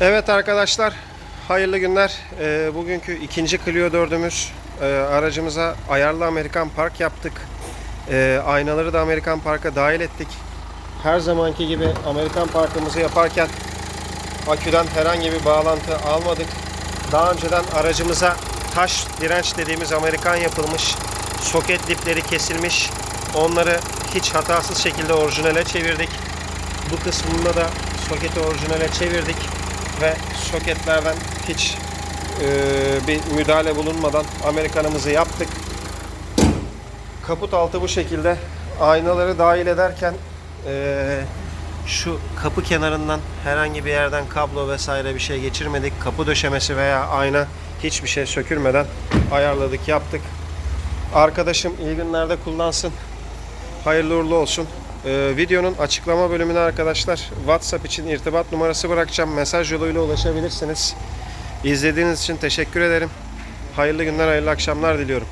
Evet arkadaşlar, hayırlı günler. Ee, bugünkü ikinci Clio 4'ümüz. Ee, aracımıza ayarlı Amerikan Park yaptık. Ee, aynaları da Amerikan Park'a dahil ettik. Her zamanki gibi Amerikan Park'ımızı yaparken aküden herhangi bir bağlantı almadık. Daha önceden aracımıza taş direnç dediğimiz Amerikan yapılmış. Soket dipleri kesilmiş. Onları hiç hatasız şekilde orijinale çevirdik. Bu kısmında da soketi orijinale çevirdik ve soketlerden hiç e, bir müdahale bulunmadan Amerikanımızı yaptık. Kaput altı bu şekilde. Aynaları dahil ederken e, şu kapı kenarından herhangi bir yerden kablo vesaire bir şey geçirmedik. Kapı döşemesi veya ayna hiçbir şey sökülmeden ayarladık, yaptık. Arkadaşım iyi günlerde kullansın. Hayırlı uğurlu olsun. Ee, videonun açıklama bölümüne arkadaşlar WhatsApp için irtibat numarası bırakacağım. Mesaj yoluyla ulaşabilirsiniz. İzlediğiniz için teşekkür ederim. Hayırlı günler, hayırlı akşamlar diliyorum.